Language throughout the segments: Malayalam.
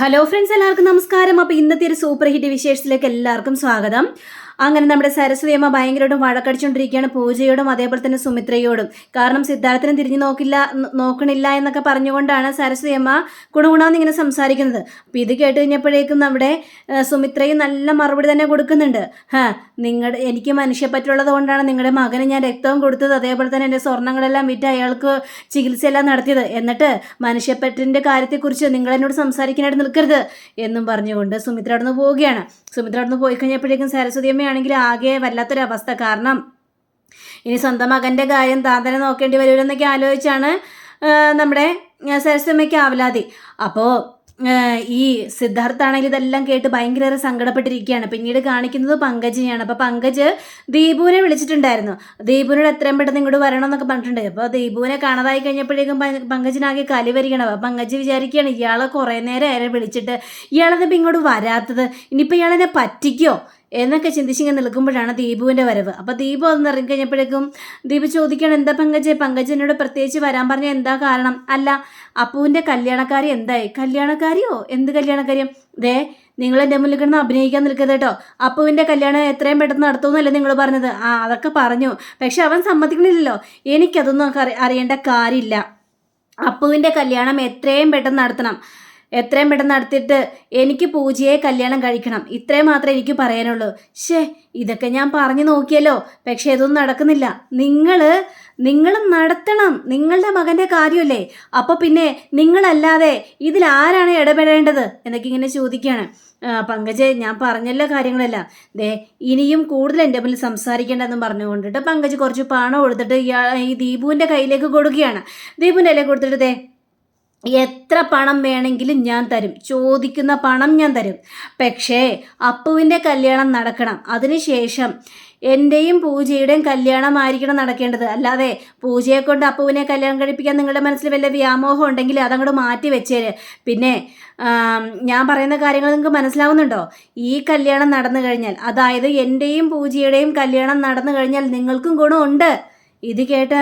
ഹലോ ഫ്രണ്ട്സ് എല്ലാവർക്കും നമസ്കാരം. അപ്പോൾ ഇന്നത്തെ ഒരു സൂപ്പർ ഹിറ്റ് വിശേഷത്തിലേക്ക് എല്ലാവർക്കും സ്വാഗതം. അങ്ങനെ നമ്മുടെ സരസ്വതി അമ്മ ഭയങ്കരമായിട്ടും വഴക്കടിച്ചുകൊണ്ടിരിക്കുകയാണ്. പൂജയോടും അതേപോലെ തന്നെ സുമിത്രയോടും. കാരണം സിദ്ധാർത്ഥനെ തിരിഞ്ഞു നോക്കില്ല നോക്കണില്ല എന്നൊക്കെ പറഞ്ഞുകൊണ്ടാണ് സരസ്വതി അമ്മ കുണുകുണാന്ന് ഇങ്ങനെ സംസാരിക്കുന്നത്. അപ്പം ഇത് കേട്ട് കഴിഞ്ഞപ്പോഴേക്കും നമ്മുടെ സുമിത്രയും നല്ല മറുപടി തന്നെ കൊടുക്കുന്നുണ്ട്. ഹാ നിങ്ങളുടെ എനിക്ക് മനുഷ്യപ്പറ്റുള്ളത് കൊണ്ടാണ് നിങ്ങളുടെ മകന് ഞാൻ രക്തവും കൊടുത്തത്. അതേപോലെ തന്നെ എന്റെ സ്വർണങ്ങളെല്ലാം വിറ്റ് അയാൾക്ക് ചികിത്സയെല്ലാം നടത്തിയത്. എന്നിട്ട് മനുഷ്യപ്പറ്റിന്റെ കാര്യത്തെക്കുറിച്ച് നിങ്ങൾ എന്നോട് സംസാരിക്കാനായിട്ട് നിൽക്കരുത് എന്നും പറഞ്ഞുകൊണ്ട് സുമിത്ര അവിടെ നിന്ന് പോവുകയാണ്. സുമിത്ര അവിടെ നിന്ന് പോയി കഴിഞ്ഞപ്പോഴേക്കും സരസ്വതി അമ്മയാണെങ്കിൽ ആകെ വല്ലാത്തൊരവസ്ഥ. കാരണം ഇനി സ്വന്തം മകന്റെ കാര്യം താൻ തന്നെ നോക്കേണ്ടി വരുമെന്നൊക്കെ ആലോചിച്ചാണ് നമ്മുടെ സരസ്വമ്മയ്ക്ക് ആവലാതി. അപ്പോൾ ഈ സിദ്ധാർത്ഥാണെങ്കിൽ ഇതെല്ലാം കേട്ട് ഭയങ്കര സങ്കടപ്പെട്ടിരിക്കുകയാണ്. പിന്നീട് കാണിക്കുന്നത് പങ്കജിനെയാണ്. അപ്പോൾ പങ്കജ് ദീപുവിനെ വിളിച്ചിട്ടുണ്ടായിരുന്നു. ദീപുവിനോട് എത്രയും പെട്ടെന്ന് ഇങ്ങോട്ട് വരണം എന്നൊക്കെ പറഞ്ഞിട്ടുണ്ട് അപ്പോൾ ദീപുവിനെ കാണാതായി കഴിഞ്ഞപ്പോഴേക്കും പങ്കജിനാകെ കലി വരികയാണ്. അപ്പോൾ പങ്കജ് വിചാരിക്കുകയാണ് ഇയാളെ കുറേ നേരം അയാളെ വിളിച്ചിട്ട് ഇയാളെന്നിപ്പോൾ ഇങ്ങോട്ട് വരാത്തത്? ഇനിയിപ്പോൾ ഇയാളെന്നെ പറ്റിക്കോ? എന്നൊക്കെ ചിന്തിച്ചിങ്ങനെ നിൽക്കുമ്പോഴാണ് ദീപുവിന്റെ വരവ്. അപ്പോൾ ദീപു ഒന്ന് ഇറങ്ങിക്കഴിഞ്ഞപ്പോഴേക്കും ദീപ് ചോദിക്കണം എന്താ പങ്കജ്? പങ്കജ് എന്നോട് പ്രത്യേകിച്ച് വരാൻ പറഞ്ഞ എന്താ കാരണം? അല്ല അപ്പുവിന്റെ കല്യാണക്കാരി എന്തായി? കല്യാണക്കാരിയോ? എന്ത് കല്യാണക്കാരിയും? ദേ നിങ്ങൾ എന്റെ മുന്നിൽ കിടന്ന് അഭിനയിക്കാൻ നിൽക്കരുത് കേട്ടോ. അപ്പുവിന്റെ കല്യാണം എത്രയും പെട്ടെന്ന് നടത്തുമെന്നല്ലേ നിങ്ങൾ പറഞ്ഞത്. ആ അതൊക്കെ പറഞ്ഞു. പക്ഷെ അവൻ സമ്മതിക്കണില്ലല്ലോ. എനിക്കതൊന്നും അറിയേണ്ട കാര്യമില്ല. അപ്പുവിന്റെ കല്യാണം എത്രയും പെട്ടെന്ന് നടത്തണം. എത്രയും പെട്ടെന്ന് നടത്തിയിട്ട് എനിക്ക് പൂജയെ കല്യാണം കഴിക്കണം. ഇത്രയും മാത്രമേ എനിക്ക് പറയാനുള്ളൂ. ഷേ ഇതൊക്കെ ഞാൻ പറഞ്ഞു നോക്കിയല്ലോ. പക്ഷെ ഇതൊന്നും നടക്കുന്നില്ല. നിങ്ങൾ നിങ്ങൾ നടത്തണം. നിങ്ങളുടെ മകന്റെ കാര്യമല്ലേ? അപ്പോൾ പിന്നെ നിങ്ങളല്ലാതെ ഇതിൽ ആരാണ് ഇടപെടേണ്ടത് എന്നൊക്കെ ഇങ്ങനെ ചോദിക്കുകയാണ്. പങ്കജ് ഞാൻ പറഞ്ഞല്ലോ കാര്യങ്ങളല്ല. ദേ ഇനിയും കൂടുതൽ എന്റെ മുന്നിൽ സംസാരിക്കേണ്ടതെന്ന് പറഞ്ഞുകൊണ്ടിട്ട് പങ്കജ് കുറച്ച് പണം കൊടുത്തിട്ട് ഈ ദീപുവിന്റെ കയ്യിലേക്ക് കൊടുക്കുകയാണ്. ദീപുവിന്റെ കയ്യിലേക്ക് കൊടുത്തിട്ട് ദേ എത്ര പണം വേണമെങ്കിലും ഞാൻ തരും. ചോദിക്കുന്ന പണം ഞാൻ തരും. പക്ഷേ അപ്പുവിന്റെ കല്യാണം നടക്കണം. അതിനുശേഷം എന്റെയും പൂജയുടെയും കല്യാണമായിരിക്കണം നടക്കേണ്ടത്. അല്ലാതെ പൂജയെ കൊണ്ട് അപ്പുവിനെ കല്യാണം കഴിപ്പിക്കാൻ നിങ്ങളുടെ മനസ്സിൽ വല്ല വ്യാമോഹം ഉണ്ടെങ്കിൽ അതങ്ങോട്ട് മാറ്റി വെച്ചേര്. പിന്നെ ഞാൻ പറയുന്ന കാര്യങ്ങൾ നിങ്ങൾക്ക് മനസ്സിലാവുന്നുണ്ടോ? ഈ കല്യാണം നടന്നു കഴിഞ്ഞാൽ അതായത് എന്റെയും പൂജയുടെയും കല്യാണം നടന്നു കഴിഞ്ഞാൽ നിങ്ങൾക്കും ഗുണമുണ്ട്. ഇത് കേട്ട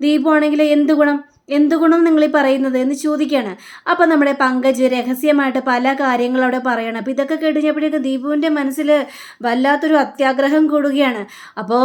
ദീപമാണെങ്കിൽ എന്ത് ഗുണം? എന്ത് ഗുണം നിങ്ങൾ ഈ പറയുന്നത് എന്ന് ചോദിക്കുകയാണ് അപ്പം നമ്മുടെ പങ്കജ് രഹസ്യമായിട്ട് പല കാര്യങ്ങളും അവിടെ പറയണം. അപ്പം ഇതൊക്കെ കേട്ടുകഴിഞ്ഞപ്പോഴേക്കും ദീപുവിന്റെ മനസ്സിൽ വല്ലാത്തൊരു അത്യാഗ്രഹം കൂടുകയാണ്. അപ്പോൾ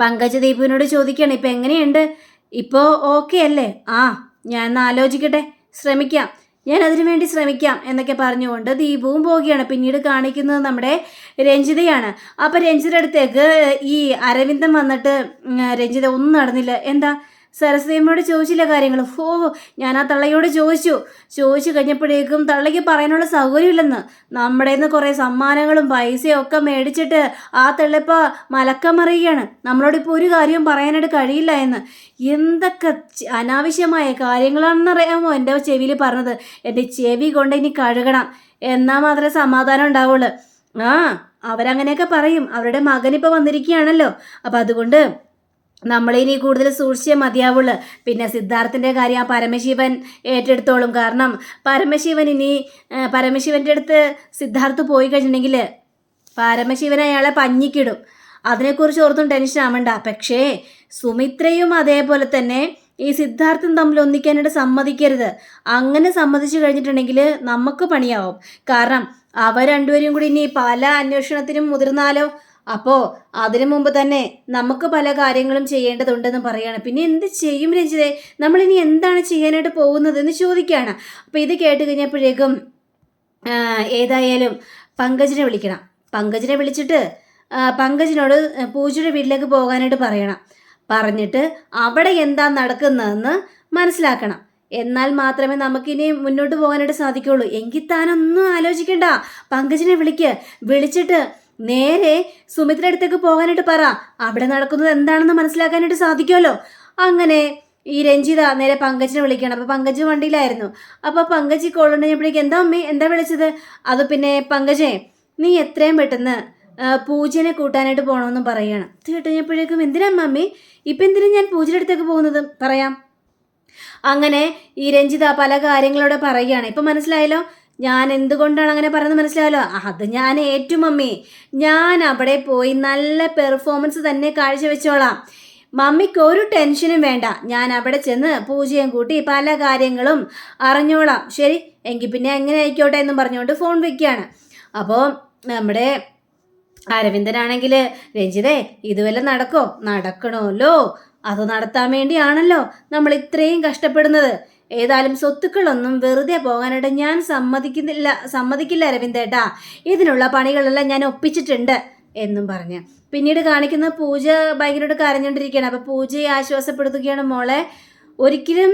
പങ്കജ് ദീപുവിനോട് ചോദിക്കുകയാണ് ഇപ്പം എങ്ങനെയുണ്ട്? ഇപ്പോൾ ഓക്കെ അല്ലേ? ആ ഞാൻ ഒന്ന് ആലോചിക്കട്ടെ. ശ്രമിക്കാം. ഞാൻ അതിനു വേണ്ടി ശ്രമിക്കാം. എന്നൊക്കെ പറഞ്ഞുകൊണ്ട് ദീപവും പോവുകയാണ്. പിന്നീട് കാണിക്കുന്നത് നമ്മുടെ രഞ്ജിതയാണ്. അപ്പം രഞ്ജിത അടുത്തേക്ക് ഈ അരവിന്ദൻ വന്നിട്ട് രഞ്ജിത ഒന്നും നടന്നില്ല. എന്താ? സരസ്വതിയമ്മയോട് ചോദിച്ചില്ല കാര്യങ്ങൾ ഓ ഞാൻ ആ തള്ളയോട് ചോദിച്ചു. ചോദിച്ചു കഴിഞ്ഞപ്പോഴേക്കും തള്ളയ്ക്ക് പറയാനുള്ള സൗകര്യമില്ലെന്ന്. നമ്മുടെ നിന്ന് കുറേ സമ്മാനങ്ങളും പൈസയും ഒക്കെ മേടിച്ചിട്ട് ആ തള്ളിപ്പോൾ മലക്കം മറിയുകയാണ്. നമ്മളോടിപ്പോൾ ഒരു കാര്യവും പറയാനായിട്ട് കഴിയില്ല എന്ന്. എന്തൊക്കെ അനാവശ്യമായ അനാവശ്യമായ കാര്യങ്ങളാണെന്നറിയാമോ എന്റെ ചെവിയിൽ പറഞ്ഞത്? എന്റെ ചെവി കൊണ്ട് ഇനി കഴുകണം. എന്നാൽ മാത്രമേ സമാധാനം ഉണ്ടാവുള്ളൂ. ആ അവരങ്ങനെയൊക്കെ പറയും. അവരുടെ മകനിപ്പോൾ വന്നിരിക്കുകയാണല്ലോ. അപ്പം അതുകൊണ്ട് നമ്മളിനി കൂടുതൽ സൂക്ഷിച്ചേ മതിയാവുള്ളൂ. പിന്നെ സിദ്ധാർത്ഥിന്റെ കാര്യം ആ പരമശിവൻ ഏറ്റെടുത്തോളും. കാരണം പരമശിവൻ ഇനി പരമശിവന്റെ അടുത്ത് സിദ്ധാർത്ഥ് പോയി കഴിഞ്ഞിട്ടുണ്ടെങ്കിൽ പരമശിവൻ അയാളെ പഞ്ഞിക്കിടും. അതിനെക്കുറിച്ച് ഓർത്തും ടെൻഷൻ ആവണ്ട. പക്ഷേ സുമിത്രയും അതേപോലെ തന്നെ ഈ സിദ്ധാർത്ഥം തമ്മിൽ ഒന്നിക്കാനായിട്ട് സമ്മതിക്കരുത്. അങ്ങനെ സമ്മതിച്ചു കഴിഞ്ഞിട്ടുണ്ടെങ്കിൽ നമുക്ക് പണിയാവും. കാരണം അവർ രണ്ടുപേരും കൂടി ഇനി പല അന്വേഷണത്തിനും മുതിർന്നാലോ അപ്പോൾ അതിനു മുമ്പ് തന്നെ നമുക്ക് പല കാര്യങ്ങളും ചെയ്യേണ്ടതുണ്ടെന്ന് പറയാണ്. പിന്നെ എന്ത് ചെയ്യും രഞ്ജിതെ? നമ്മളിനി എന്താണ് ചെയ്യാനായിട്ട് പോകുന്നത് എന്ന് ചോദിക്കുകയാണ് അപ്പോൾ ഇത് കേട്ട് കഴിഞ്ഞപ്പോഴേക്കും ഏതായാലും പങ്കജിനെ വിളിക്കണം. പങ്കജിനെ വിളിച്ചിട്ട് പങ്കജിനോട് പൂജയുടെ വീട്ടിലേക്ക് പോകാനായിട്ട് പറയണം. പറഞ്ഞിട്ട് അവിടെ എന്താ നടക്കുന്നതെന്ന് മനസ്സിലാക്കണം. എന്നാൽ മാത്രമേ നമുക്കിനി മുന്നോട്ട് പോകാനായിട്ട് സാധിക്കുള്ളൂ എങ്കിൽ താനൊന്നും ആലോചിക്കണ്ട. പങ്കജിനെ വിളിക്ക്. വിളിച്ചിട്ട് നേരെ സുമിത്ര അടുത്തേക്ക് പോകാനായിട്ട് പറ. അവിടെ നടക്കുന്നത് എന്താണെന്ന് മനസ്സിലാക്കാനായിട്ട് സാധിക്കുമല്ലോ. അങ്ങനെ ഈ രഞ്ജിത നേരെ പങ്കജിനെ വിളിക്കണം അപ്പോൾ പങ്കജ് വണ്ടിയിലായിരുന്നു. അപ്പോൾ പങ്കജ് കോൾ ഉണ്ടെപ്പോഴേക്ക് എന്താ അമ്മേ എന്താ വിളിച്ചത്? അത് പിന്നെ പങ്കജേ നീ എത്രയും പെട്ടെന്ന് പൂജനെ കൂട്ടാനായിട്ട് പോകണമെന്നും പറയുകയാണ് ഇത് കേട്ടുകഴിഞ്ഞപ്പോഴേക്കും എന്തിനാ മമ്മി ഇപ്പം എന്തിനാ ഞാൻ പൂജയുടെ അടുത്തേക്ക് പോകുന്നത്? പറയാം. അങ്ങനെ ഈ രഞ്ജിത പല കാര്യങ്ങളോടെ പറയുകയാണ്. ഇപ്പം മനസ്സിലായല്ലോ ഞാൻ എന്തുകൊണ്ടാണ് അങ്ങനെ പറയുന്നത് മനസ്സിലായല്ലോ? അത് ഞാൻ ഏറ്റു മമ്മി. ഞാൻ അവിടെ പോയി നല്ല പെർഫോമൻസ് തന്നെ കാഴ്ചവെച്ചോളാം. മമ്മിക്ക് ഒരു ടെൻഷനും വേണ്ട. ഞാൻ അവിടെ ചെന്ന് പൂജയും കൂട്ടി പല കാര്യങ്ങളും അറിഞ്ഞോളാം. ശരി എങ്കിൽ പിന്നെ എങ്ങനെ ആയിക്കോട്ടെ എന്നും പറഞ്ഞുകൊണ്ട് ഫോൺ വെക്കുകയാണ്. അപ്പോൾ നമ്മുടെ അരവിന്ദനാണെങ്കിൽ രഞ്ജിതേ ഇതുവല്ല നടക്കോ? നടക്കണമല്ലോ. അത് നടത്താൻ വേണ്ടിയാണല്ലോ നമ്മൾ ഇത്രയും കഷ്ടപ്പെടുന്നത്. ഏതായാലും സ്വത്തുക്കളൊന്നും വെറുതെ പോകാനായിട്ട് ഞാൻ സമ്മതിക്കുന്നില്ല സമ്മതിക്കില്ല അരവിന്ദേട്ടാ ഇതിനുള്ള പണികളെല്ലാം ഞാൻ ഒപ്പിച്ചിട്ടുണ്ട് എന്നും പറഞ്ഞ്. പിന്നീട് കാണിക്കുന്ന പൂജ ഭയങ്കരമായിട്ട് കരഞ്ഞുകൊണ്ടിരിക്കുകയാണ്. അപ്പോൾ പൂജയെ ആശ്വാസപ്പെടുത്തുകയാണ് മോളെ. ഒരിക്കലും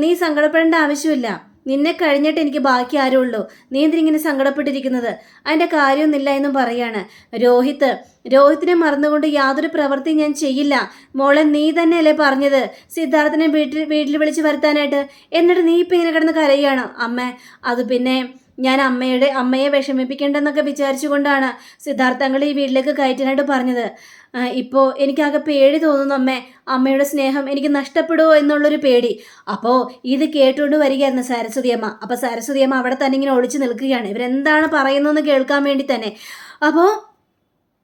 നീ സങ്കടപ്പെടേണ്ട ആവശ്യമില്ല. നിന്നെ കഴിഞ്ഞിട്ട് എനിക്ക് ബാക്കി ആരും ഉള്ളൂ. നീ എന്തിനിങ്ങനെ സങ്കടപ്പെട്ടിരിക്കുന്നത്? അതിന്റെ കാര്യമൊന്നുമില്ല എന്നും പറയാണ്. രോഹിത്ത് രോഹിത്തിനെ മറന്നുകൊണ്ട് യാതൊരു പ്രവൃത്തി ഞാൻ ചെയ്യില്ല. മോളെ നീ തന്നെയല്ലേ പറഞ്ഞത്? സിദ്ധാർത്ഥനെ വീട്ടിൽ വീട്ടിൽ വിളിച്ച് വരുത്താനായിട്ട്. എന്നിട്ട് നീ ഇപ്പം ഇങ്ങനെ കിടന്ന് കരയുകയാണോ? അമ്മേ അത് പിന്നെ ഞാൻ അമ്മയുടെ അമ്മയെ വിഷമിപ്പിക്കേണ്ടെന്നൊക്കെ വിചാരിച്ചുകൊണ്ടാണ് സിദ്ധാർത്ഥങ്ങൾ ഈ വീട്ടിലേക്ക് കയറ്റാനായിട്ട് പറഞ്ഞത്. ഇപ്പോൾ എനിക്കാകെ പേടി തോന്നുന്നു അമ്മേ. അമ്മയുടെ സ്നേഹം എനിക്ക് നഷ്ടപ്പെടുമോ എന്നുള്ളൊരു പേടി. അപ്പോൾ ഇത് കേട്ടുകൊണ്ട് വരികയായിരുന്നു സരസ്വതി അമ്മ. അപ്പോൾ സരസ്വതി അമ്മ അവിടെ തന്നെ ഇങ്ങനെ ഒളിച്ചു നിൽക്കുകയാണ്. ഇവരെന്താണ് പറയുന്നതെന്ന് കേൾക്കാൻ വേണ്ടി തന്നെ. അപ്പോൾ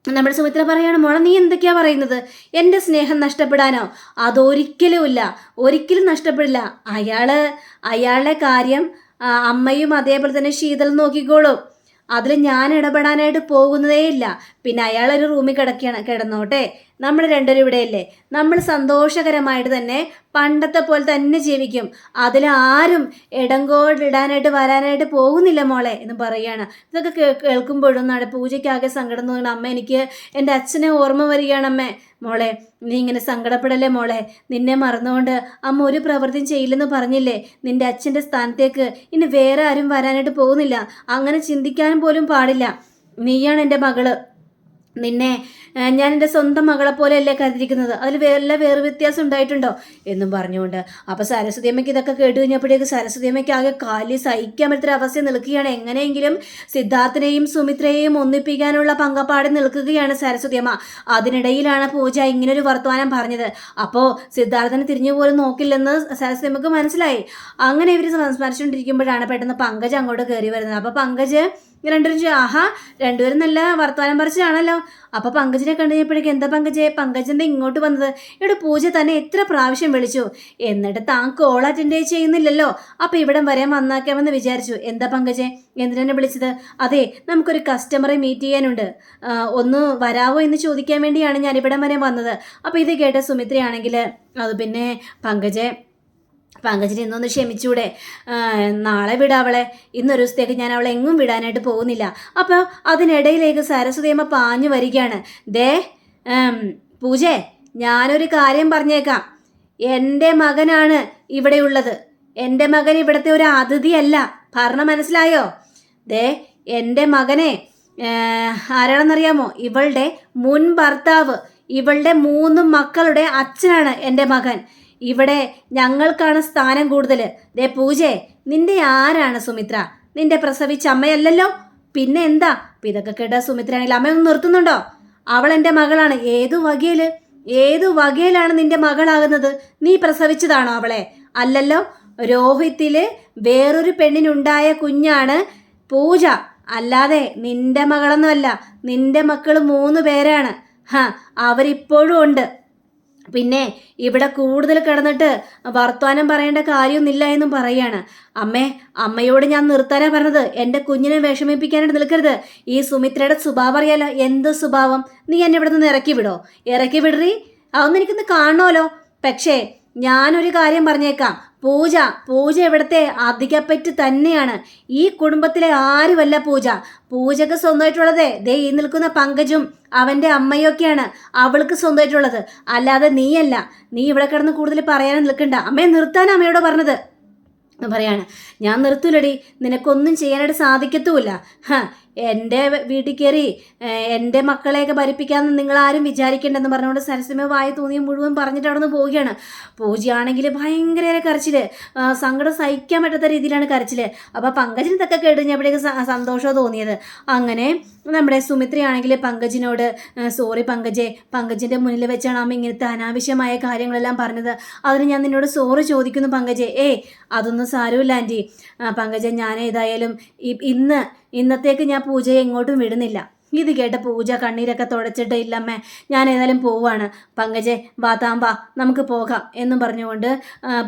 നമ്മുടെ സുമിത്ര പറയാണ് മോളെ നീ എന്തൊക്കെയാ പറയുന്നത്? എന്റെ സ്നേഹം നഷ്ടപ്പെടാനോ? അതൊരിക്കലും ഇല്ല. ഒരിക്കലും നഷ്ടപ്പെടില്ല. അയാൾ അയാളുടെ കാര്യം അമ്മയും അതേപോലെ തന്നെ ശീതൽ നോക്കിക്കോളും. അതിൽ ഞാൻ ഇടപെടാനായിട്ട് പോകുന്നതേ ഇല്ല. പിന്നെ അയാളൊരു റൂമിൽ കിടക്കണം കിടന്നോട്ടെ. നമ്മൾ രണ്ടുപേരും ഇവിടെയല്ലേ? നമ്മൾ സന്തോഷകരമായിട്ട് തന്നെ പണ്ടത്തെ പോലെ തന്നെ ജീവിക്കും. അതിൽ ആരും ഇടങ്കോടിടാനായിട്ട് വരാനായിട്ട് പോകുന്നില്ല മോളെ എന്ന് പറയുകയാണ്. ഇതൊക്കെ കേൾക്കുമ്പോഴും പൂജയ്ക്കാകെ സങ്കടം തോന്നുന്നു അമ്മ എനിക്ക് എന്റെ അച്ഛനെ ഓർമ്മ വരികയാണ് അമ്മേ. മോളെ നീ ഇങ്ങനെ സങ്കടപ്പെടല്ലേ മോളെ? നിന്നെ മറന്നുകൊണ്ട് അമ്മ ഒരു പ്രവൃത്തിയും ചെയ്യില്ലെന്ന് പറഞ്ഞില്ലേ? നിന്റെ അച്ഛന്റെ സ്ഥാനത്തേക്ക് ഇനി വേറെ ആരും വരാനായിട്ട് പോകുന്നില്ല. അങ്ങനെ ചിന്തിക്കാനും പോലും പാടില്ല. നീയാണ് എന്റെ മകൾ. നിന്നെ ഞാൻ എന്റെ സ്വന്തം മകളെ പോലെയല്ലേ കരുതിയിരിക്കുന്നത്. അതിൽ വല്ല വേറെ വ്യത്യാസം ഉണ്ടായിട്ടുണ്ടോ? എന്നും പറഞ്ഞുകൊണ്ട് അപ്പോൾ സരസ്വതി അമ്മയ്ക്ക് ഇതൊക്കെ കേട്ട് കഴിഞ്ഞപ്പോഴേക്ക് സരസ്വതി അമ്മയ്ക്ക് ആകെ കാലി സഹിക്കാൻ പറ്റുന്ന അവസ്ഥ നിൽക്കുകയാണ്. എങ്ങനെയെങ്കിലും സിദ്ധാർത്ഥനെയും സുമിത്രയെയും ഒന്നിപ്പിക്കാനുള്ള പങ്കപ്പാട് നിൽക്കുകയാണ് സരസ്വതി അമ്മ അതിനിടയിലാണ് പൂജ ഇങ്ങനൊരു വർത്തമാനം പറഞ്ഞത്. അപ്പോൾ സിദ്ധാർത്ഥനെ തിരിഞ്ഞു പോലും നോക്കില്ലെന്ന് സരസ്വതി അമ്മയ്ക്ക് മനസ്സിലായി. അങ്ങനെ ഇവർ സംസാരിച്ചുകൊണ്ടിരിക്കുമ്പോഴാണ് പെട്ടെന്ന് പങ്കജ് അങ്ങോട്ട് കയറി വരുന്നത്. അപ്പോൾ പങ്കജ് രണ്ടുപേരും ചോദിച്ചു ആഹാ രണ്ടുപേരും നല്ല വർത്തമാനം പറിച്ചതാണല്ലോ അപ്പോൾ പങ്കജിനെ കണ്ടു കഴിഞ്ഞപ്പോഴേക്കും എന്താ പങ്കജെ? പങ്കജെന്താ ഇങ്ങോട്ട് വന്നത്? ഇവിടെ പൂജ തന്നെ എത്ര പ്രാവശ്യം വിളിച്ചു. എന്നിട്ട് താൻ കോൾ അറ്റൻഡ് ചെയ്യുന്നില്ലല്ലോ. അപ്പോൾ ഇവിടം വരാൻ വന്നാക്കാമെന്ന് വിചാരിച്ചു. എന്താ പങ്കജെ? എന്തിനാണ് വിളിച്ചത്? അതെ നമുക്കൊരു കസ്റ്റമറെ മീറ്റ് ചെയ്യാനുണ്ട്. ഒന്ന് വരാവോ എന്ന് ചോദിക്കാൻ വേണ്ടിയാണ് ഞാൻ ഇവിടം വരെ വന്നത്. അപ്പോൾ ഇത് കേട്ട സുമിത്രയാണെങ്കിൽ അത് പിന്നെ പങ്കജെ പങ്കജിനെ ഇന്നൊന്ന് ക്ഷമിച്ചൂടെ. നാളെ വിടാം അവളെ. ഇന്നൊരു ദിവസത്തേക്ക് ഞാൻ അവളെ എങ്ങും വിടാനായിട്ട് പോകുന്നില്ല. അപ്പോൾ അതിനിടയിലേക്ക് സരസ്വതിയമ്മ പാഞ്ഞു വരികയാണ്. ദേ പൂജേ ഞാനൊരു കാര്യം പറഞ്ഞേക്കാം. എന്റെ മകനാണ് ഇവിടെയുള്ളത്. എന്റെ മകൻ ഇവിടുത്തെ ഒരു അതിഥിയല്ല. ഭരണം മനസ്സിലായോ? ദേ എന്റെ മകനെ ആരാണെന്നറിയാമോ? ഇവളുടെ മുൻ ഭർത്താവ്. ഇവളുടെ മൂന്ന് മക്കളുടെ അച്ഛനാണ് എന്റെ മകൻ. ഇവിടെ ഞങ്ങൾക്കാണ് സ്ഥാനം കൂടുതൽ ദേ പൂജേ നിന്റെ ആരാണ് സുമിത്ര? നിന്റെ പ്രസവിച്ച അമ്മയല്ലല്ലോ? പിന്നെ എന്താ? ഇതൊക്കെ കേട്ട സുമിത്രയാണെങ്കിൽ അമ്മയൊന്ന് നിർത്തുന്നുണ്ടോ? അവൾ എന്റെ മകളാണ്. ഏതു വകയിൽ? ഏതു വകയിലാണ് നിന്റെ മകളാകുന്നത്? നീ പ്രസവിച്ചതാണോ അവളെ? അല്ലല്ലോ രോഹിത്തിൽ വേറൊരു പെണ്ണിനുണ്ടായ കുഞ്ഞാണ് പൂജ. അല്ലാതെ നിന്റെ മകളൊന്നുമല്ല നിന്റെ മക്കൾ മൂന്ന് പേരാണ്. ഹ അവരിപ്പോഴും ഉണ്ട്. പിന്നെ ഇവിടെ കൂടുതൽ കിടന്നിട്ട് വർത്തമാനം പറയേണ്ട കാര്യമൊന്നുമില്ല എന്നും പറയാണ്. അമ്മേ അമ്മയോട് ഞാൻ നിർത്താനാ പറഞ്ഞത്. എന്റെ കുഞ്ഞിനെ വിഷമിപ്പിക്കാനായിട്ട് നിൽക്കരുത്. ഈ സുമിത്രയുടെ സ്വഭാവം അറിയാലോ? എന്ത് സ്വഭാവം? നീ എന്നെ ഇവിടെ നിന്ന് ഇറക്കി വിടോ. ഇറക്കി വിടറി? അതൊന്നും എനിക്കൊന്ന് കാണണമല്ലോ. പക്ഷേ ഞാനൊരു കാര്യം പറഞ്ഞേക്കാം. പൂജ പൂജ ഇവിടുത്തെ അധികപ്പറ്റ് തന്നെയാണ്. ഈ കുടുംബത്തിലെ ആരുമല്ല പൂജ. പൂജക്ക് സ്വന്തമായിട്ടുള്ളത് ദേ ഈ നിൽക്കുന്ന പങ്കജും അവന്റെ അമ്മയൊക്കെയാണ് അവൾക്ക് സ്വന്തമായിട്ടുള്ളത്. അല്ലാതെ നീയല്ല. നീ ഇവിടെ കിടന്ന് കൂടുതൽ പറയാനും നിൽക്കണ്ട. അമ്മയെ നിർത്താൻ അമ്മയോട് പറഞ്ഞത്. പറയാണ് ഞാൻ നിർത്തൂലടി. നിനക്കൊന്നും ചെയ്യാനായിട്ട് സാധിക്കത്തുമില്ല. എന്റെ വീട്ടിൽ കയറി എന്റെ മക്കളെയൊക്കെ ഭരിപ്പിക്കാമെന്ന് നിങ്ങൾ ആരും വിചാരിക്കേണ്ടെന്ന് പറഞ്ഞുകൊണ്ട് സരസ്വമ വായ തോന്നിയ മുഴുവൻ പറഞ്ഞിട്ട് അവിടെ നിന്ന് പോവുകയാണ്. പൂജയാണെങ്കിൽ ഭയങ്കര കരച്ചിൽ സങ്കടം സഹിക്കാൻ പറ്റാത്ത രീതിയിലാണ് കരച്ചിൽ അപ്പോൾ പങ്കജിന് ഇതൊക്കെ കേട്ട് സന്തോഷമോ സന്തോഷം തോന്നിയത്? അങ്ങനെ നമ്മുടെ സുമിത്രയാണെങ്കിൽ പങ്കജിനോട് സോറി പങ്കജെ പങ്കജിന്റെ മുന്നിൽ വെച്ചാണ് അമ്മ ഇങ്ങനത്തെ അനാവശ്യമായ കാര്യങ്ങളെല്ലാം പറഞ്ഞത്. അതിന് ഞാൻ നിന്നോട് സോറി ചോദിക്കുന്നു പങ്കജെ. ഏയ് അതൊന്നും സാരമില്ല ആന്റി. പങ്കജ ഞാൻ ഏതായാലും ഇന്ന് ഇന്നത്തേക്ക് ഞാൻ പൂജയെ എങ്ങോട്ടും വിടുന്നില്ല. ഇത് കേട്ട പൂജ കണ്ണീരൊക്കെ തുടച്ചിട്ട് ഇല്ലമ്മേ ഞാൻ ഏതായാലും പോവാണ്. പങ്കജെ വാ താൻ നമുക്ക് പോകാം എന്നും പറഞ്ഞുകൊണ്ട്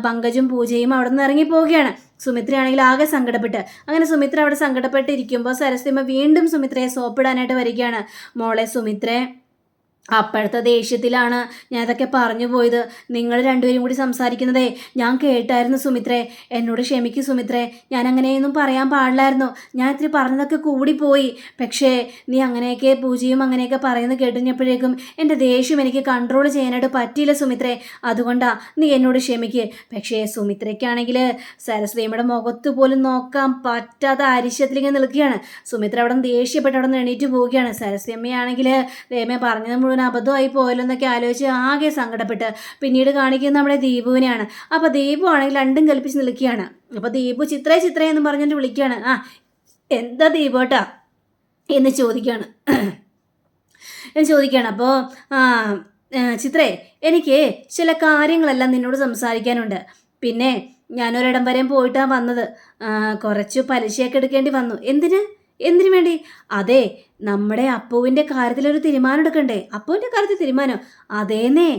പങ്കജും പൂജയും അവിടെ നിന്ന് ഇറങ്ങി പോവുകയാണ് സുമിത്രയാണെങ്കിൽ ആകെ സങ്കടപ്പെട്ട്. അങ്ങനെ സുമിത്ര അവിടെ സങ്കടപ്പെട്ടിരിക്കുമ്പോൾ സരസ്വതിമ്മ വീണ്ടും സുമിത്രയെ സോപ്പിടാനായിട്ട് വരികയാണ്. മോളെ സുമിത്രേ അപ്പോഴത്തെ ദേഷ്യത്തിലാണ് ഞാൻ ഇതൊക്കെ പറഞ്ഞു പോയത്. നിങ്ങൾ രണ്ടുപേരും കൂടി സംസാരിക്കുന്നതേ ഞാൻ കേട്ടായിരുന്നു സുമിത്രേ. എന്നോട് ക്ഷമിക്കൂ സുമിത്രേ ഞാൻ അങ്ങനെയൊന്നും പറയാൻ പാടില്ലായിരുന്നു. ഞാൻ ഇത്തിരി പറഞ്ഞതൊക്കെ കൂടിപ്പോയി. പക്ഷേ നീ അങ്ങനെയൊക്കെ പൂജയും അങ്ങനെയൊക്കെ പറയുന്നത് കേട്ടുകഴിഞ്ഞപ്പോഴേക്കും എന്റെ ദേഷ്യം എനിക്ക് കൺട്രോൾ ചെയ്യാനായിട്ട് പറ്റിയില്ല സുമിത്രേ. അതുകൊണ്ടാണ് നീ എന്നോട് ക്ഷമിക്ക്. പക്ഷേ സുമിത്രയ്ക്കാണെങ്കിൽ സരസ്വതിയുടെ മുഖത്ത് പോലും നോക്കാൻ പറ്റാത്ത അരിശത്തിലിങ്ങനെ നിൽക്കുകയാണ്. സുമിത്ര അവിടെ ദേഷ്യപ്പെട്ട് അവിടെ നിന്ന് എണീറ്റ് പോവുകയാണ്. സരസ്വതി അമ്മയാണെങ്കിൽ ദൈവമേ പറഞ്ഞത് മുഴുവൻ അബദ്ധമായി പോയല്ലോ എന്നൊക്കെ ആലോചിച്ച് ആകെ സങ്കടപ്പെട്ട്. പിന്നീട് കാണിക്കുന്നത് നമ്മുടെ ദീപുവിനെയാണ്. അപ്പോൾ ദീപു ആണെങ്കിൽ രണ്ടും കൽപ്പിച്ച് നിൽക്കുകയാണ്. അപ്പോൾ ദീപു ചിത്രേ ചിത്രേ എന്ന് പറഞ്ഞിട്ട് വിളിക്കുകയാണ്. ആ എന്താ ദീപോട്ടാ എന്ന് ചോദിക്കുകയാണ്. എന്ന് ചോദിക്കുകയാണ്. അപ്പോൾ ചിത്രേ എനിക്ക് ചില കാര്യങ്ങളെല്ലാം നിന്നോട് സംസാരിക്കാനുണ്ട്. പിന്നെ ഞാനൊരിടം വരെയും പോയിട്ടാണ് വന്നത്. കുറച്ച് പലിശയൊക്കെ എടുക്കേണ്ടി വന്നു. എന്തിന്? എന്തിനു വേണ്ടി? അതെ നമ്മുടെ അപ്പുവിന്റെ കാര്യത്തിൽ ഒരു തീരുമാനം എടുക്കണ്ടേ? അപ്പുവിന്റെ കാര്യത്തിൽ തീരുമാനം. അതേന്നേ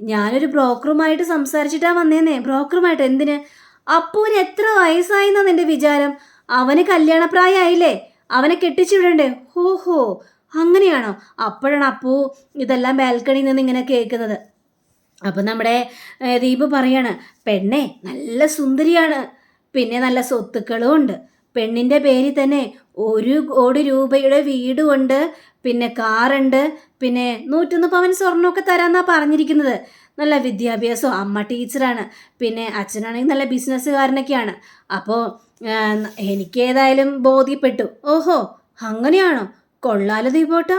ഞാനൊരു ബ്രോക്കറുമായിട്ട് സംസാരിച്ചിട്ടാ വന്നേന്നേ. ബ്രോക്കറുമായിട്ട് എന്തിന്? അപ്പുവിന് എത്ര വയസ്സായി എന്നാ നിന്റെ വിചാരം? അവന് കല്യാണപ്രായമായില്ലേ അവനെ കെട്ടിച്ചു വിടണ്ടേ ഹോ ഹോ അങ്ങനെയാണോ? അപ്പോഴാണ് അപ്പു ഇതെല്ലാം ബാൽക്കണിയിൽ നിന്ന് ഇങ്ങനെ കേൾക്കുന്നത്. അപ്പം നമ്മുടെ ദീപ് പറയാണ് പെണ്ണേ നല്ല സുന്ദരിയാണ്. പിന്നെ നല്ല സ്വത്തുക്കളും ഉണ്ട്. പെണ്ണിന്റെ പേരിൽ തന്നെ ഒരു കോടി രൂപയുടെ വീടുമുണ്ട് പിന്നെ കാറുണ്ട് പിന്നെ നൂറ്റൊന്ന് പവൻ സ്വർണമൊക്കെ തരാമെന്നാണ് പറഞ്ഞിരിക്കുന്നത്. നല്ല വിദ്യാഭ്യാസം അമ്മ ടീച്ചറാണ് പിന്നെ അച്ഛനാണെങ്കിൽ നല്ല ബിസിനസ്സുകാരനൊക്കെയാണ്. അപ്പോൾ എനിക്ക് ഏതായാലും ബോധ്യപ്പെട്ടു. ഓഹോ അങ്ങനെയാണോ? കൊള്ളാലോ ദീപോട്ട.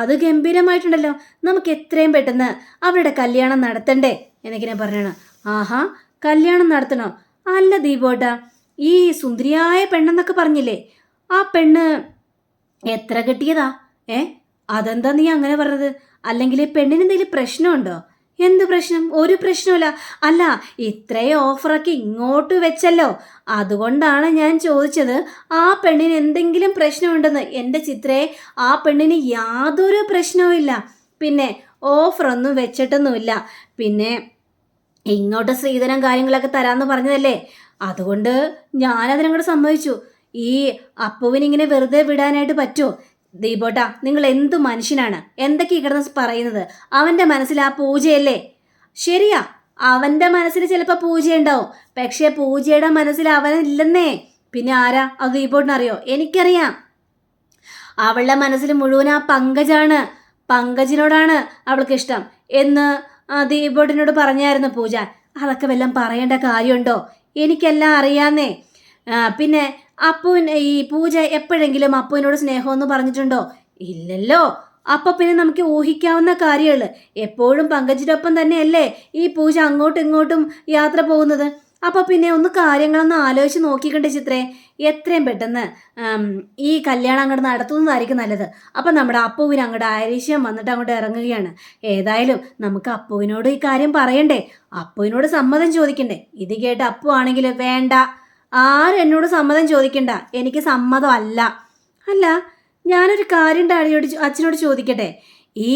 അത് ഗംഭീരമായിട്ടുണ്ടല്ലോ. നമുക്ക് എത്രയും പെട്ടെന്ന് അവരുടെ കല്യാണം നടത്തണ്ടേ? എന്നിങ്ങനെ പറഞ്ഞാണ്. ആഹാ കല്യാണം നടത്തണോ? അല്ല ദീപോട്ടാ. ഈ സുന്ദരിയായ പെണ്ണെന്നൊക്കെ പറഞ്ഞില്ലേ? ആ പെണ്ണ് എത്ര കിട്ടിയതാ? ഏ? അതെന്താ നീ അങ്ങനെ പറഞ്ഞത്? അല്ലെങ്കിൽ പെണ്ണിന് എന്തെങ്കിലും പ്രശ്നമുണ്ടോ? എന്ത് പ്രശ്നം? ഒരു പ്രശ്നമില്ല അല്ല ഇത്രയും ഓഫറൊക്കെ ഇങ്ങോട്ട് വെച്ചല്ലോ. അതുകൊണ്ടാണ് ഞാൻ ചോദിച്ചത് ആ പെണ്ണിന് എന്തെങ്കിലും പ്രശ്നമുണ്ടെന്ന്. എന്റെ ചിത്രയെ ആ പെണ്ണിന് യാതൊരു പ്രശ്നവുമില്ല. പിന്നെ ഓഫറൊന്നും വെച്ചിട്ടൊന്നുമില്ല. പിന്നെ ഇങ്ങോട്ട് സ്ത്രീധനം കാര്യങ്ങളൊക്കെ തരാമെന്ന് പറഞ്ഞതല്ലേ? അതുകൊണ്ട് ഞാനതിനങ്ങോട്ട് സമ്മതിച്ചു. ഈ അപ്പുവിനിങ്ങനെ വെറുതെ വിടാനായിട്ട് പറ്റുമോ ദീപോട്ട നിങ്ങൾ എന്ത് മനുഷ്യനാണ്? എന്തൊക്കെ കിടന്ന് പറയുന്നത്? അവന്റെ മനസ്സിൽ ആ പൂജയല്ലേ? ശരിയാ അവന്റെ മനസ്സിൽ ചിലപ്പോൾ പൂജയുണ്ടാവും. പക്ഷേ പൂജയുടെ മനസ്സിൽ അവനില്ലെന്നേ. പിന്നെ ആരാ? അത് ദീപോട്ടിനറിയോ? എനിക്കറിയാം. അവളുടെ മനസ്സിൽ മുഴുവൻ ആ പങ്കജാണ്. പങ്കജിനോടാണ് അവൾക്ക് ഇഷ്ടം. എന്ന് ദീപോട്ടിനോട് പറഞ്ഞായിരുന്നു പൂജ. അതൊക്കെ വല്ലതും പറയേണ്ട കാര്യമുണ്ടോ? എനിക്കെല്ലാം അറിയാന്നേ. പിന്നെ അപ്പുവിന് ഈ പൂജ എപ്പോഴെങ്കിലും അപ്പുവിനോട് സ്നേഹമൊന്നും പറഞ്ഞിട്ടുണ്ടോ? ഇല്ലല്ലോ. അപ്പൊ പിന്നെ നമുക്ക് ഊഹിക്കാവുന്ന കാര്യങ്ങൾ എപ്പോഴും പങ്കജിനൊപ്പം തന്നെയല്ലേ ഈ പൂജ അങ്ങോട്ടും ഇങ്ങോട്ടും യാത്ര പോകുന്നത്? അപ്പൊ പിന്നെ ഒന്ന് കാര്യങ്ങളൊന്ന് ആലോചിച്ച് നോക്കിക്കണ്ടേ ചിത്രേ. എത്രയും പെട്ടെന്ന് ഈ കല്യാണം അങ്ങോട്ട് നടത്തുന്നതായിരിക്കും നല്ലത്. അപ്പം നമ്മുടെ അപ്പുവിന് അങ്ങോട്ട് ആരീശ്യം വന്നിട്ട് അങ്ങോട്ട് ഇറങ്ങുകയാണ്. ഏതായാലും നമുക്ക് അപ്പുവിനോട് ഈ കാര്യം പറയണ്ടേ. അപ്പുവിനോട് സമ്മതം ചോദിക്കണ്ടേ. ഇത് കേട്ട് അപ്പു ആണെങ്കിൽ വേണ്ട. ആരും എന്നോട് സമ്മതം ചോദിക്കണ്ട. എനിക്ക് സമ്മതം അല്ല അല്ല ഞാനൊരു കാര്യം ഡാഡിയോട് അച്ഛനോട് ചോദിക്കട്ടെ. ഈ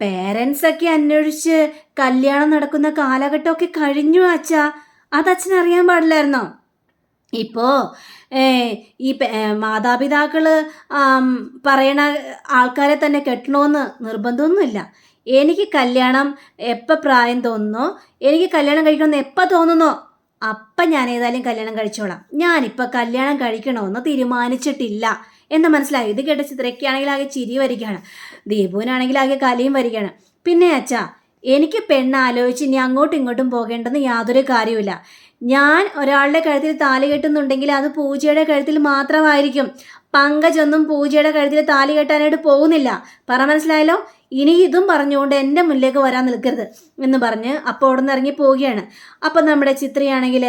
പേരൻസൊക്കെ അന്വേഷിച്ച് കല്യാണം നടക്കുന്ന കാലഘട്ടമൊക്കെ കഴിഞ്ഞു അച്ഛാ. അത് അച്ഛൻ അറിയാൻ പാടില്ലായിരുന്നോ ഇപ്പോൾ ഈ ആം, പറയണ ആൾക്കാരെ തന്നെ കെട്ടണമെന്ന് നിർബന്ധമൊന്നുമില്ല. എനിക്ക് കല്യാണം എപ്പോൾ പ്രായം തോന്നുന്നോ? എനിക്ക് കല്യാണം കഴിക്കണമെന്ന് എപ്പോൾ തോന്നുന്നോ? അപ്പം ഞാൻ ഏതായാലും കല്യാണം കഴിച്ചോളാം. ഞാനിപ്പോൾ കല്യാണം കഴിക്കണമെന്ന് തീരുമാനിച്ചിട്ടില്ല. എന്ന് മനസ്സിലായി. ഇത് കേട്ട ചിത്രയ്ക്കാണെങ്കിൽ ആകെ ചിരി വരികയാണ്. ദീപുവിനാണെങ്കിൽ ആകെ കലയും വരികയാണ്. പിന്നെ അച്ഛാ എനിക്ക് പെണ്ണാലോചിച്ച് ഇനി അങ്ങോട്ടും ഇങ്ങോട്ടും പോകേണ്ടെന്ന് യാതൊരു കാര്യമില്ല ഞാൻ ഒരാളുടെ കഴുത്തിൽ താലി കെട്ടുന്നുണ്ടെങ്കിൽ അത് പൂജയുടെ കഴുത്തിൽ മാത്രമായിരിക്കും. പങ്കജൊന്നും പൂജയുടെ കഴുത്തിൽ താലി കെട്ടാനായിട്ട് പോകുന്നില്ല. പറ മനസ്സിലായല്ലോ? ഇനി ഇതും പറഞ്ഞുകൊണ്ട് എന്റെ മുന്നിലേക്ക് വരാൻ നിൽക്കരുത് എന്ന് പറഞ്ഞ് അപ്പോൾ അവിടെ നിന്ന് ഇറങ്ങി പോവുകയാണ്. അപ്പം നമ്മുടെ ചിത്രയാണെങ്കിൽ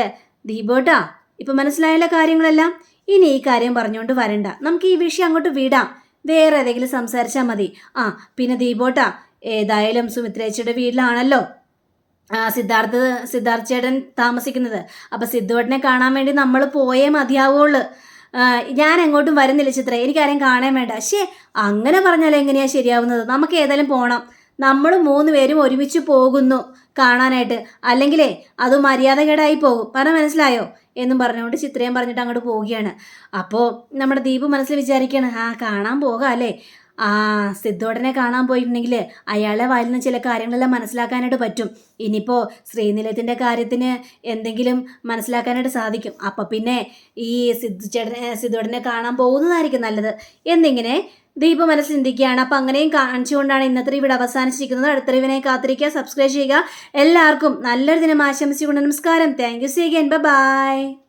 ദീപോട്ടാ ഇപ്പം മനസ്സിലായല്ലോ കാര്യങ്ങളെല്ലാം? ഇനി ഈ കാര്യം പറഞ്ഞുകൊണ്ട് വരണ്ട. നമുക്ക് ഈ വിഷയം അങ്ങോട്ട് വിടാം. വേറെ ഏതെങ്കിലും സംസാരിച്ചാൽ മതി. ആ പിന്നെ ദീപോട്ടാ ഏതായാലും സുമിത്രേച്ചിയുടെ വീട്ടിലാണല്ലോ. സിദ്ധാർത്ഥ സിദ്ധാർത്ഥ ചേട്ടൻ താമസിക്കുന്നത്. അപ്പം സിദ്ധുവേട്ടനെ കാണാൻ വേണ്ടി നമ്മൾ പോയേ മതിയാവുള്ളൂ. ഞാൻ അങ്ങോട്ടും വരുന്നില്ല ചിത്ര. എനിക്കാരെയും കാണാൻ വേണ്ട. പക്ഷേ അങ്ങനെ പറഞ്ഞാൽ എങ്ങനെയാ ശരിയാവുന്നത്? നമുക്ക് ഏതായാലും പോകണം നമ്മൾ മൂന്ന് പേരും ഒരുമിച്ച് പോകുന്നു കാണാനായിട്ട്. അല്ലെങ്കിലേ അത് മര്യാദകേടായി പോകും. പറഞ്ഞ മനസ്സിലായോ? എന്നും പറഞ്ഞുകൊണ്ട് ചിത്രയും പറഞ്ഞിട്ട് അങ്ങോട്ട് പോവുകയാണ്. അപ്പോൾ നമ്മുടെ ദീപ് മനസ്സിൽ വിചാരിക്കുകയാണ് ആ കാണാൻ പോകാം അല്ലേ? ആ സിദ്ധോടനെ കാണാൻ പോയിട്ടുണ്ടെങ്കിൽ അയാളെ വായിൽ ചില കാര്യങ്ങളെല്ലാം മനസ്സിലാക്കാനായിട്ട് പറ്റും. ഇനിയിപ്പോൾ ശ്രീനിലയത്തിന്റെ കാര്യത്തിന് എന്തെങ്കിലും മനസ്സിലാക്കാനായിട്ട് സാധിക്കും. അപ്പം പിന്നെ ഈ സിദ്ധു ചേട്ടനെ സിദ്ധോടനെ കാണാൻ പോകുന്നതായിരിക്കും നല്ലത്. എന്നിങ്ങനെ ദീപ മനസ്സിൽ ചിന്തിക്കുകയാണ്. അപ്പം അങ്ങനെയും കാണിച്ചുകൊണ്ടാണ് ഇന്നത്തെ ഇവിടെ അവസാനിച്ചിരിക്കുന്നത്. അടുത്ത റിവിനെ കാത്തിരിക്കുക സബ്സ്ക്രൈബ് ചെയ്യുക. എല്ലാവർക്കും നല്ലൊരു ദിനം ആശംസിച്ചുകൊണ്ട് നമസ്കാരം. Thank you see again bye